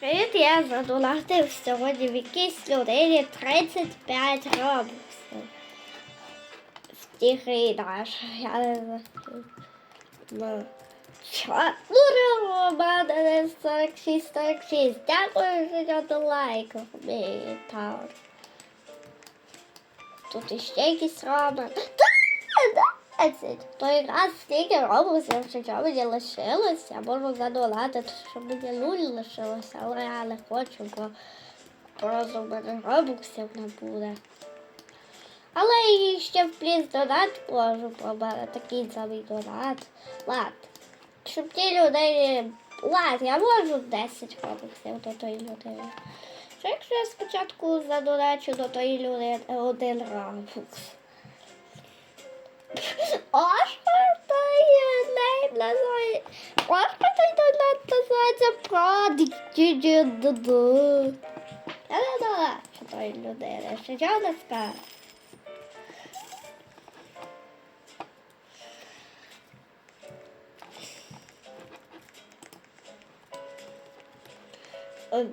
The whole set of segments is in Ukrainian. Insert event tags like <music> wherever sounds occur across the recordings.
Привіт, я задонатив сьогодні в якійсь людині 35 робоксів. В грі наш. Я не знаю. Ну, що? Ну, у мене 46, 46. Дякую, що я до лайків мій таун. Тут іще якісь роби. Та, 20. Той раз стільки робоксів, що мені лишилося. Можу задонатити, щоб мені нуль лишилося, але я не хочу, бо просто мене робоксів не буде. Але і ще в пліс донат можу, мене такий самий донат. Лад. Щоб ті людей. Лад, я можу 10 робоксів до тої людини. Що якщо я спочатку задоначу до тої людини один робокс? Продік. Я не знала, що тої людини. Що я не скажу.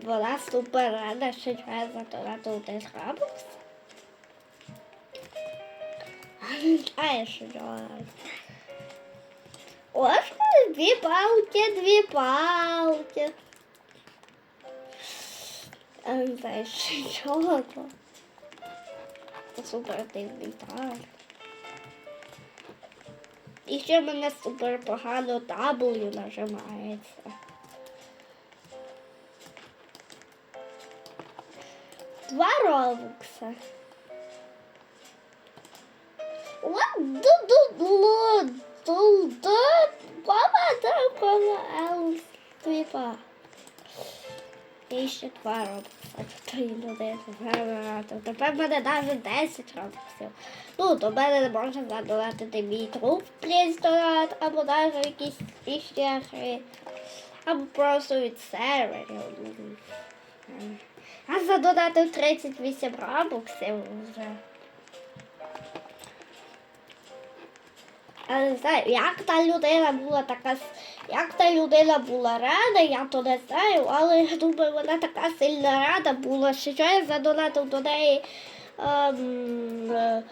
Вона супер рада, що я задонатив один робокс. А, що я. Ось дві палки, дві палки. Я не знаю, що то. Супер так. І ще мене супер погано W нажимається. Два робокса. Такого else типа. І ще два робокса. Тої людини. Тепер в мене навіть 10 робоксів. Ну, до мене не можна задонатити мій труп плюс донат, або навіть якісь гри. Або просто від серверів. Я задонатив 38 робоксів вже. Я не знаю, як та людина була така, як та людина була рада, я то не знаю, але я думаю, вона така сильно рада була, що я задонатив до неї. Ем, е,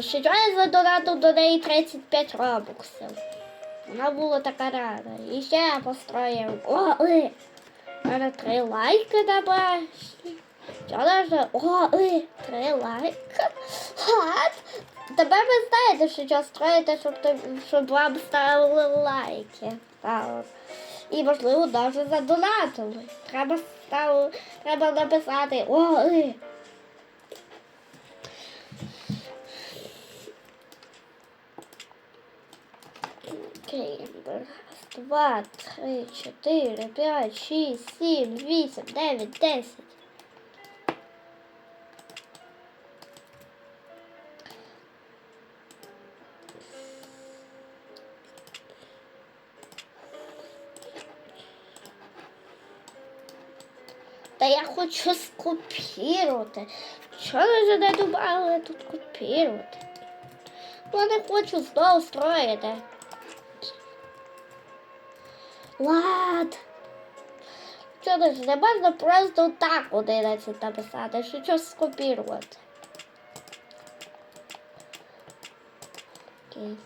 що я задонатив до неї 35 робоксів. Вона була така рада. І ще я построїв. У мене три лайки на башні. Що даже? О, три лайки. Хат. Тепер ви знаєте, що що строїте, щоб, щоб вам ставили лайки. Так. І можливо навіть задонатили. Треба став, треба написати о, е. Окей, раз, два, три, чотири, п'ять, шість, сім, вісім, дев'ять, десять. Та я хочу скопірувати. Чого вже не додали тут копірувати? Я не хочу знову строїти. Лад. Що ж, не можна просто так 11 написати, що щось скопірувати. Окей.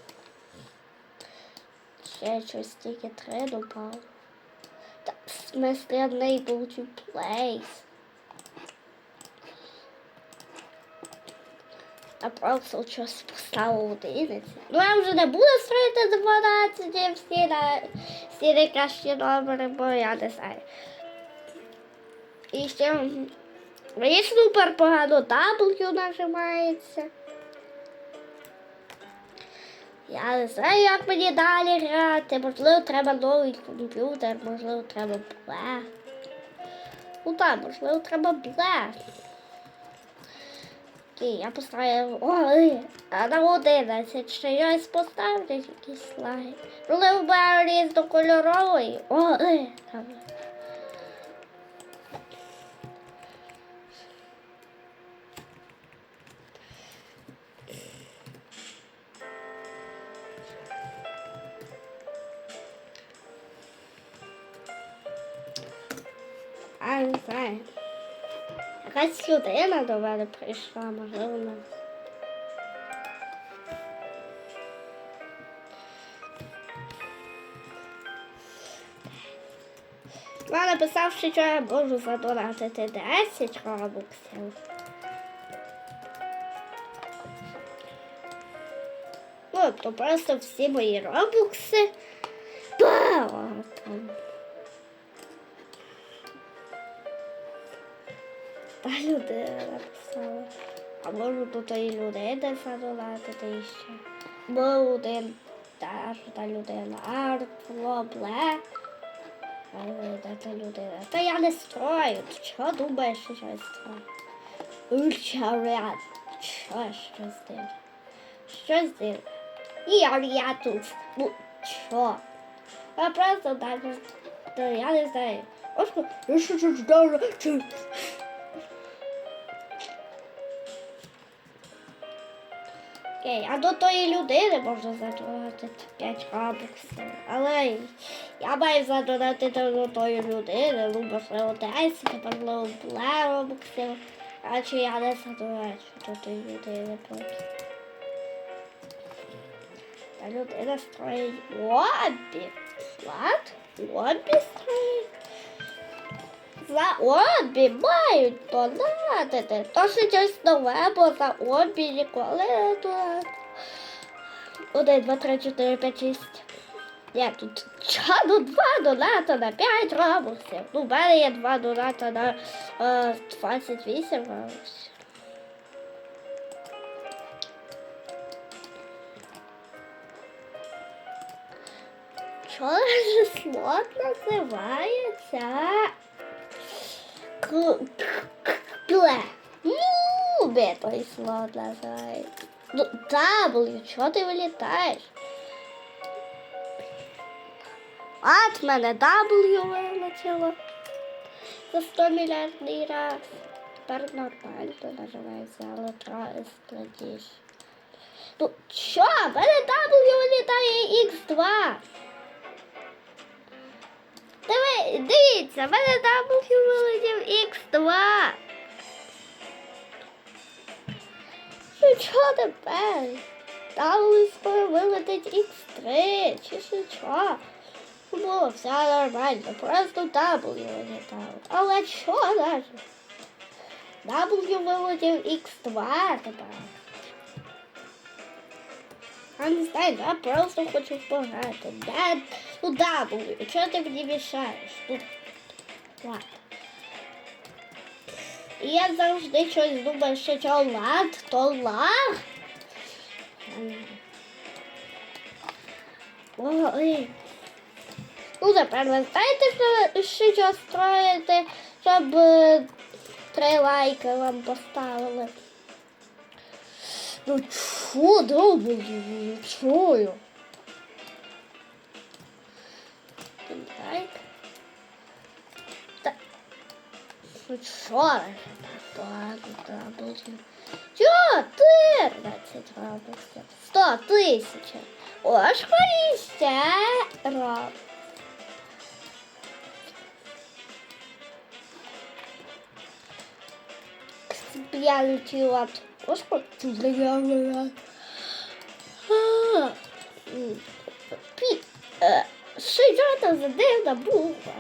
Ще щось тільки три добавив. Та, в unable to place. А просто щось поставив 11. Ну я вже не буду строїти 12 всі, на, всі найкращі номери, бо я не знаю. І ще мені супер погано W нажимається. Я не знаю, як мені далі грати. Можливо, треба новий комп'ютер, можливо, треба бле. Ну так, можливо, треба бле. Окей, я поставив. Ой, а на 11 ще щось поставлять якийсь слайд. Можливо, беру різнокольоровий. Ой, там. Людина до мене прийшла, можливо. вона. Написав, що я можу задонатити 10 робоксів. Ну, то просто всі мої робокси. Бам! Людина написала. А можу до тої людини задонатити ще. Бо один та та людина. Артлобле. Де та людина? Та я не строю. Ти чого думаєш, що я строю? Ульчарят. Що що з ним? Що з ним? Я, тут. Ну, що? Я просто так, та я не знаю. Ось, я що тут знаю, чи... Окей, а до тої людини можна задонатити 5 робоксів. Але я маю задонатити до тої людини, можливо, 10, можливо, бла робоксів. А чи я не задоначу до тої людини поки. Та людина строїть лобі. Влад? Лобі строїть? За мають донатити. То що щось нове, бо за обі ніколи не донатили. Один, два, три, чотири, п'ять, шість. Ні, тут ча, ну два доната на 5 робоксів. Ну, в мене є два доната на е, 28 робоксів. Що ж слот називається? Кле. Любе той слот називається. Ну, W, чого ти вилітаєш? От мене W вилетіло. За 100 мільярдний раз. Тепер нормально називається, але трохи складніше. Ну, що? В Мене W вилітає X2. Диви, дивіться, в мене W вилетів X2. Ну що тепер? W скоро вилетить X3, чи що? Було все нормально, просто W вилітало. Але що навіть? W вилетів X2 тепер. Я не знаю, я просто хочу пограти. Да, ну W, чого ти мені мішаєш? Ну, ладно. І я завжди щось думаю, що то лад, то лаг. Ой. Ну, тепер ви знаєте, що, що, що строїти, щоб три лайки вам поставили. Ну чого, добре, не чую. Так. Так. Ну що ж так багато таблиців? 14 робиться. 100 тисяч. Ось хоріще роб. Сп'янті от. Господи, я Пі... Е, Що це за дивна буква?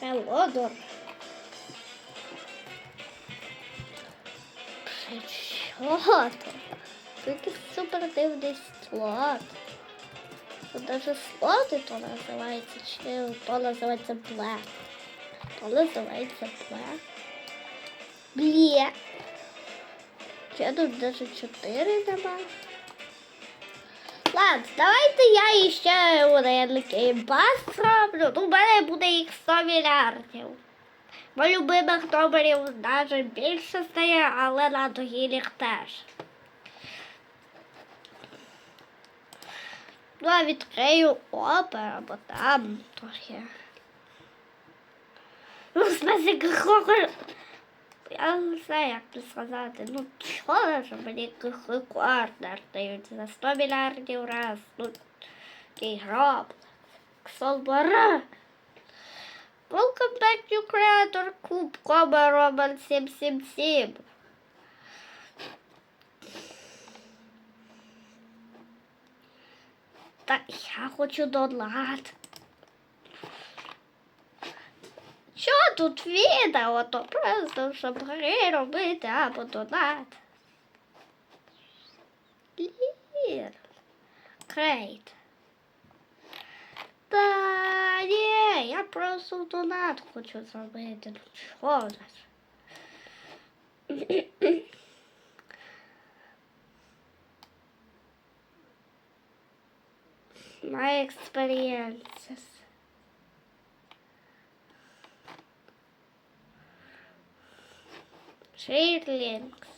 Фелодор. Що? Такий супер дивний слот. Даже слоти то називається, чи то називається блек. То називається блек. Бле. Я тут даже 4 нема. Ладно, давайте я іще один кейбас зроблю. Ну, в мене буде їх 100 мільярдів. Бо любимих номерів навіть більше стає, але на догілях теж. Ну, а відкрию опера, бо там трохи. Ну, в смысле. <laughs> Я не знаю, як це сказати. Ну, чого ж мені корнер дають за 100 мільярдів раз. Ну, такий гроб. Ксолбара. Welcome back to Creator Cube, Коба Роман 777. Так, я хочу донат. Що тут відео? То просто щоб гри робити або донат. Лір. Крейт. Та ні, я просто донат хочу зробити. Ну чого ж? My experiences. Links.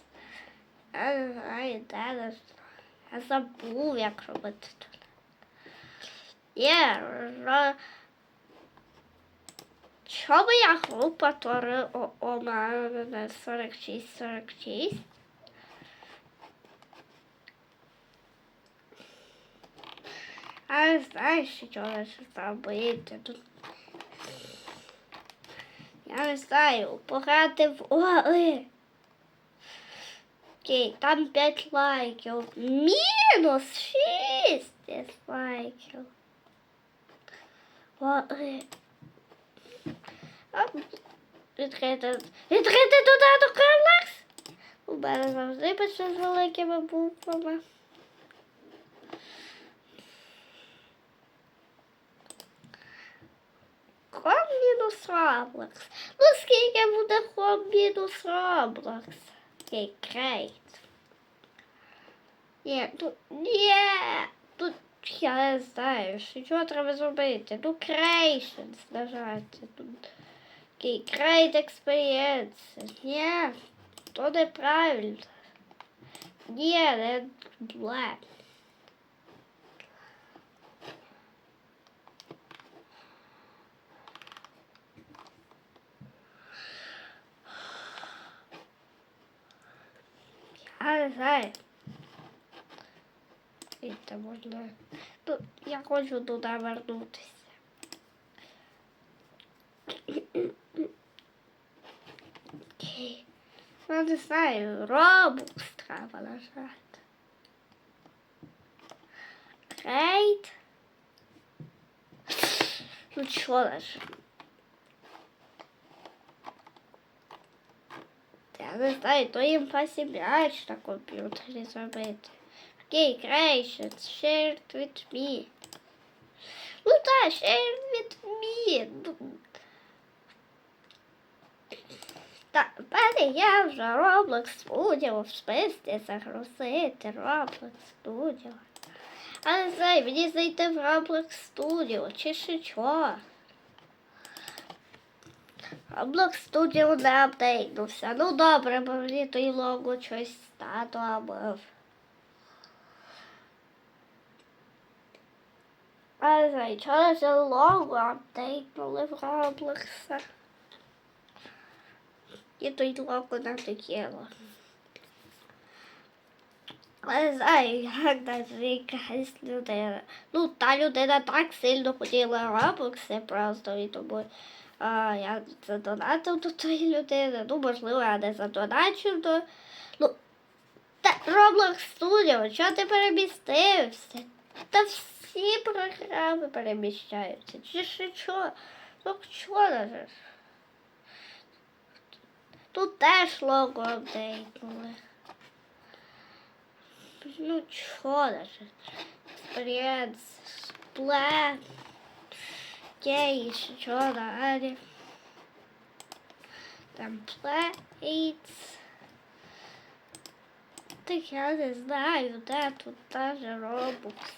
Я знаю, де. Я забув, як робити тут. Є, ро... Що моя група твори у, мене 46-46? А не знаю, що треба зробити тут. Я не знаю, пограти в Оли. Окей, там 5 лайків. Мінус 6 дизлайків. Оли. А, Відкрити. Відкрити додаток Roblox. У мене завжди пише з великими буквами. Хом мінус Roblox. Ну скільки буде хом мінус Roblox? Окей, крейт. Ні, тут, ні, тут я не знаю, що треба зробити. Ну, creations нажати. Тут. Окей, create experience. Ні, то неправильно. Ні, не black. Я знаю. І це можна. Ну, я хочу туди вернутися. Ну, не знаю, робокс треба нажати. Крейт. Ну, що нажати? Я не знаю, то їм посібляч на комп'ютері зробити. Окей, creations, shared with me. Ну так, shared with me. Ну, Так, тепер я вже Roblox Studio в списці загрузити Roblox Studio. А не знаю, мені зайти в Roblox Studio, чи ще Що. Roblox Studio не апдейтнувся. Ну добре, бо мені той лого щось стату або. А не знаю, чого лого апдейтнули в Roblox. І той лого надоело. Не знаю, як навіть якась людина. Ну, та людина так сильно хотіла Roblox просто і тому а, я задонатив до тої людини. Ну, можливо, я не задоначив до. Ну, та Roblox Studio, чого ти перемістився? Та всі програми переміщаються. Чи ще що? Ну, що навіть? Тут теж лого апдейтнули. Ну, чого навіть? Experience, Splash. Окей, еще далі? Templates. Так я не знаю, де тут даже робокс.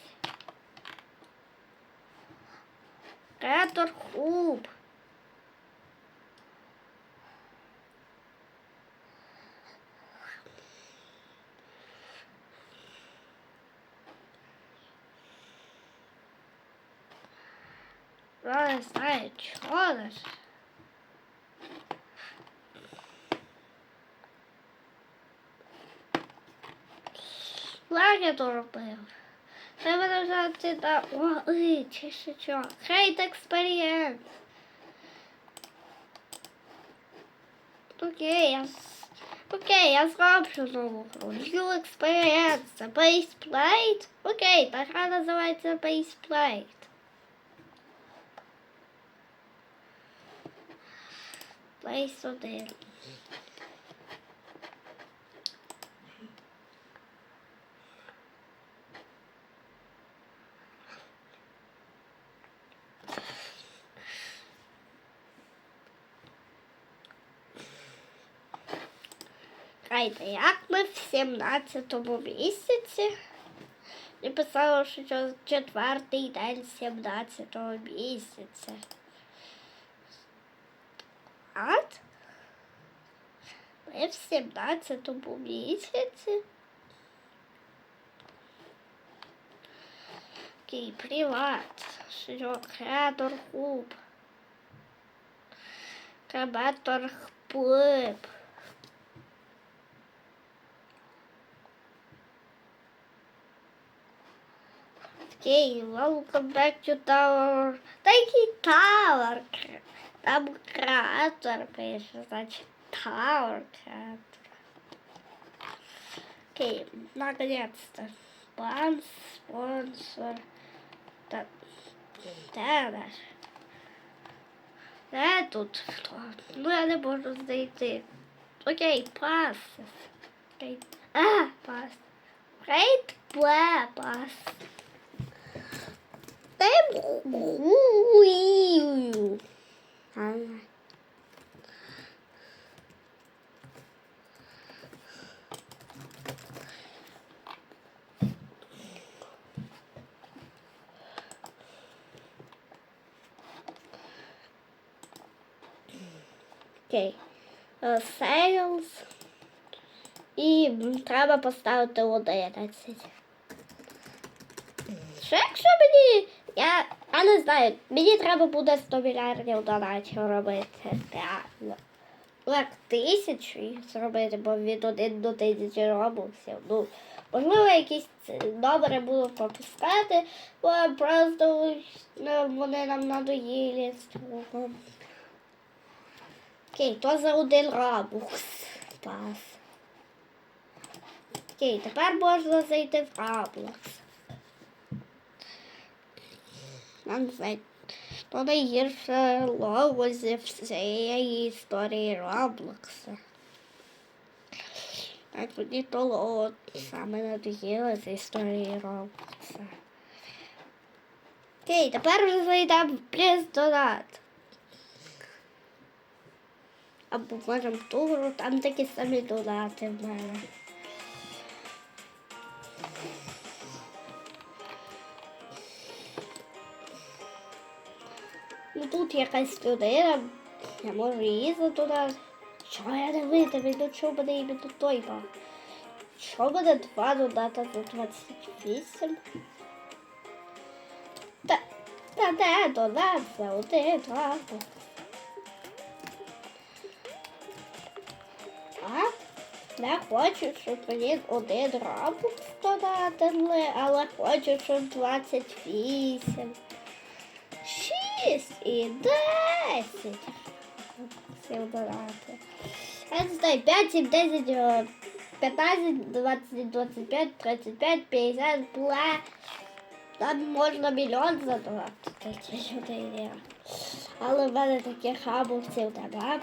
Креатор Хуб. Не знаю, чого ж. Як я то робив? Треба нажати на Ой, чи ще що. Хейт експерієнс. Окей, я... Окей, я зроблю нову гру. New Experience. Base Plate. Окей, та гра називається Base Plate. Place 1. Грайте, як ми в 17-му місяці. І писало, що четвертий день 17-го місяця. От? Ми в 17-му місяці. Окей, приват. Що, креатор хуб. Креатор хплип. Окей, welcome back to tower. Та який tower? Там креатор пише, значить tower креатор. Окей, наконец-то. План, спонсор. Та, де наш? Де тут хто? Ну я не можу знайти. Окей, пас. Окей. А, пас. Рейд пле пас. Tem ruim. Окей. Е, Sales. І треба поставити 11. Що якщо мені. Я, я не знаю, мені треба буде 100 мільярдів донатів робити. Реально. Як тисячу їх зробити, бо від 1 до тисячі робоксів. Ну, можливо, якісь номери буду пропускати, бо просто ну, вони нам надоїли. Окей, то за один робокс. Пас. Окей, тепер можна зайти в Roblox. Знаю, то найгірше лого зі всієї історії Роблокса. Так мені то лого саме надоїло з історії Роблокса. Окей, тепер вже зайдемо в плюс донат. Або можемо ту гру, там такі самі донати в мене. Тут якась людина, я можу її задонати. Що я не витримаю, ну чого буде іменно той баг? Що буде два додата за 28? Та, та де донат за один рабок? А? Не хочу, щоб мені один рабок донатили, але хочу, щоб 28. Шість і десять. Сил додати. Я не знаю, 5, 7, 10, е, 15, 20, 25, 35, 50, бла. Там можна мільйон задавати. Такі люди є. Але в мене таких хабовців нема.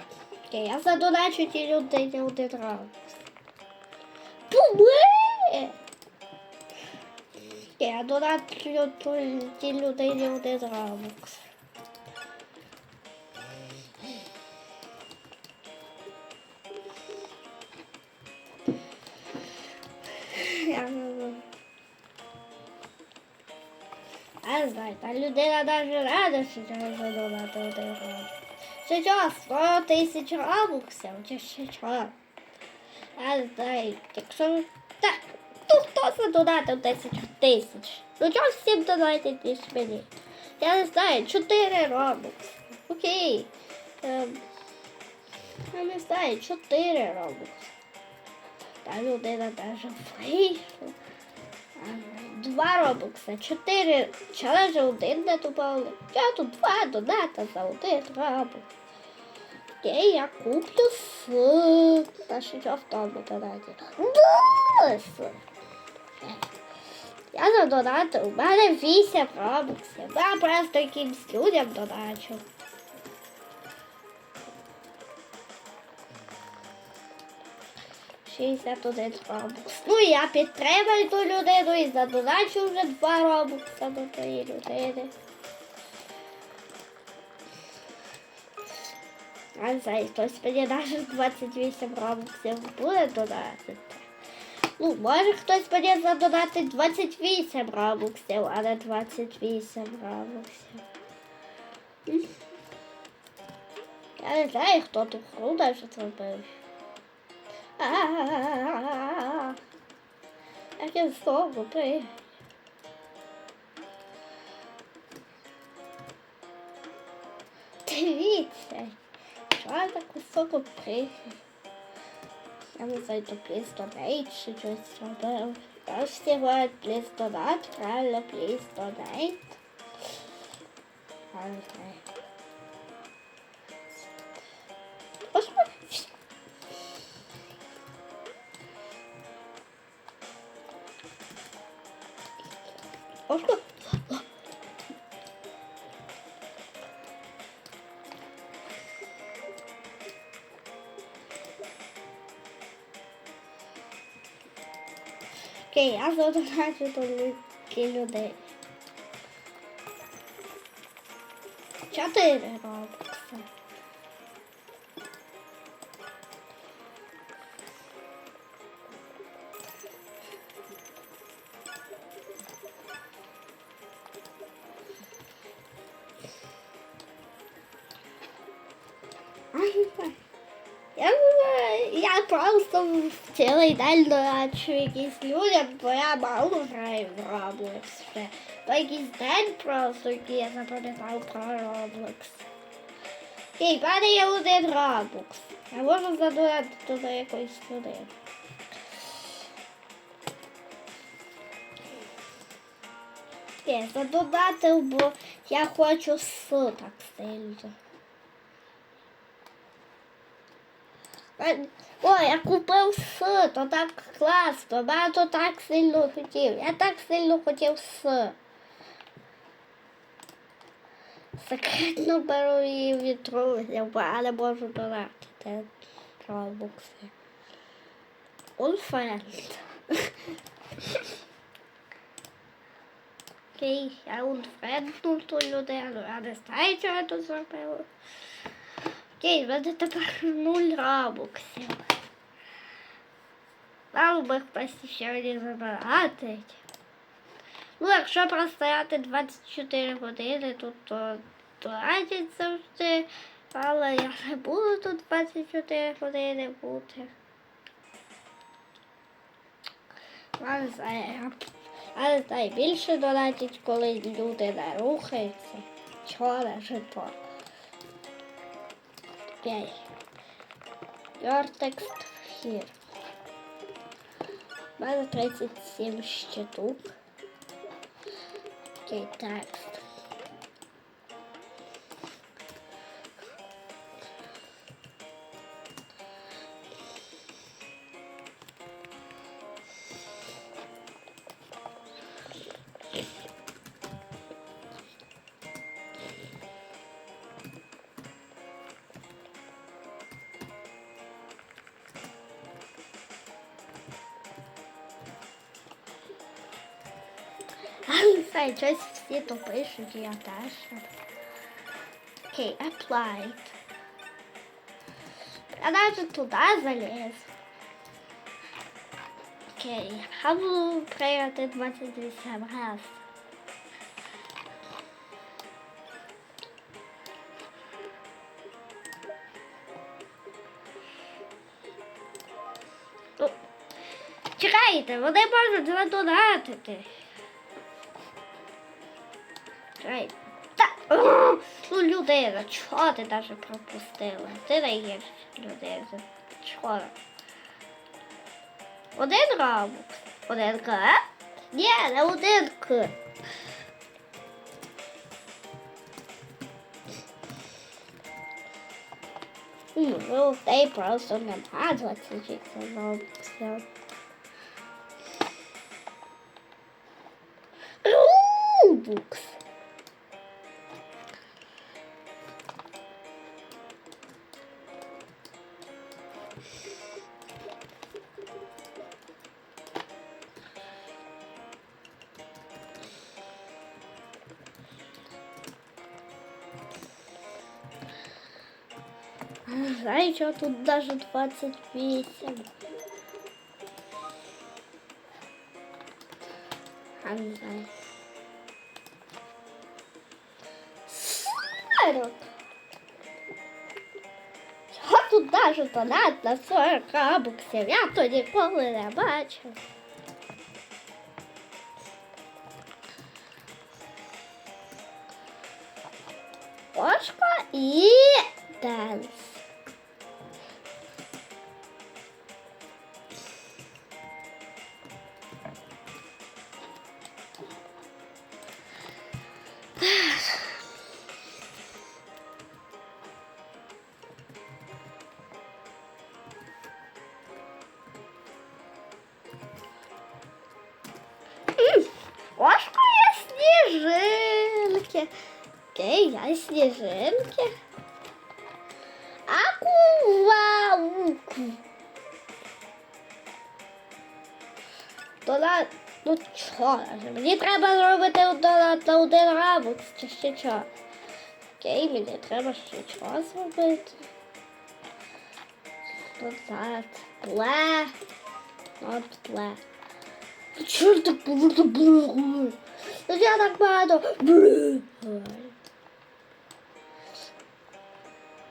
Окей, я задоначу ті люди не один раз. Пуми! Я доначу ті людей не один раз. Та людина навіть рада, що задонати один раз. Що що, 100 тисяч робоксів, чи що що? Не знаю, якщо... Так, ну хто задонатив 10 тисяч? Ну чого всім донатять, ніж мені? Я не знаю, 4 робокси. Окей. Ем, я не знаю, 4 робокси. Та людина даже вийшла. 2 робокса, 4 челенджа, 1 додавали. Я тут 2 доната за 1 робокс. Окей, я куплю с... Та що я в тому донаті. Дос! Я задонатив, у мене 8 робоксів. Я просто якимсь людям доначив. 61 робокс. Ну і я підтримаю ту людину і задоначу вже два робокса до тієї людини. А знаю, хтось мені навіть 28 робоксів буде додати. Ну, може хтось мені задонатить 28 робоксів, а не 28 робоксів. Я не знаю, хто тут круто, що зробив. А-а-а-а-а-а. Як я знову пригаю. Дивіться, що я так високо пригаю. Я не знаю, то плюс донейт чи щось робив. Я ж сьогодні плюс донат, правильно, плюс донейт. Я не До ліки людей. Чотири робокси. Просто цілий день доначу якісь людям, бо я мало граю в Roblox вже. То якийсь день просто, який я запам'ятав про Roblox. Окей, в мене один Roblox. Я можу задонатити до якоїсь людини. Я задонатив, бо я хочу с так сильно. Ой, я купив с, то так класно, то так сильно хотів. Я так сильно хотів с. Секретно беру її від друзів, не можу донатити робокси. Unfriend. Окей, я унфрендну ту людину, я не знаю, що я тут зробила. Окей, в мене тепер нуль робоксів. Нам би хтось мені забиратить. Ну, якщо простояти 24 години, тут то, радять завжди, але я не буду тут 24 години бути. Я не знаю, я- я не знаю, більше донатять, коли люди не рухаються. Чого жито. Окей. Your text here. У мене 37 щиток. Окей, текст. Але це щось всі то пишуть, і я теж. Окей, applied. Я навіть туди заліз. Окей, я буду прийняти 28 раз. Ну, Чекайте, вони можуть задонатити. Чекай. Та, Ух, ну людина, чого ти навіть пропустила? Ти не є людина. Чого? Один рамок. Один К? Ні, не один К. Ну, Можливо, в неї просто нема 26 робоксів. Роубукс. Знаю, що тут даже 28. А не знаю. 40. Що тут даже донат на 40 абуксів? Я то не бачив. Кошка я сніжинки. Окей, я сніжинки. Акувауку. Донат, ну чо, мені треба зробити один рабокс, чи ще що? Окей, мені треба ще що зробити. Донат, пле, not пле. Ну я так багато.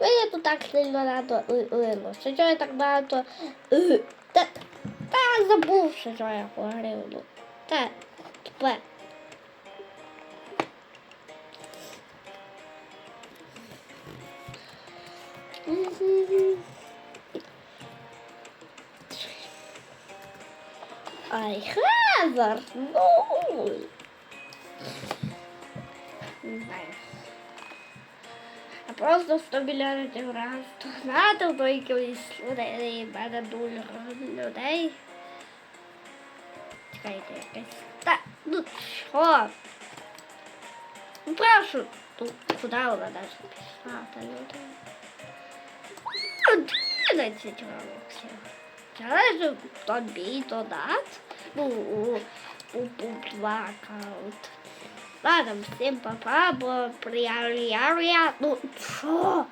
Мені тут так сильно надо лило. Що я так багато. е, Та, та забув, що я говорив. Та, тепер. I have a no. Не. А просто 100 мільярдів раз донатив до якоїсь людей, мене дуже людей. Чекайте, якась. Та, ну що? Ну прошу, тут куди вона навіть пішла, та люди. 11 років. Залежно тобі донат. Ну, два аккаунт. Ладно, всем папа, бо приярія, ну що?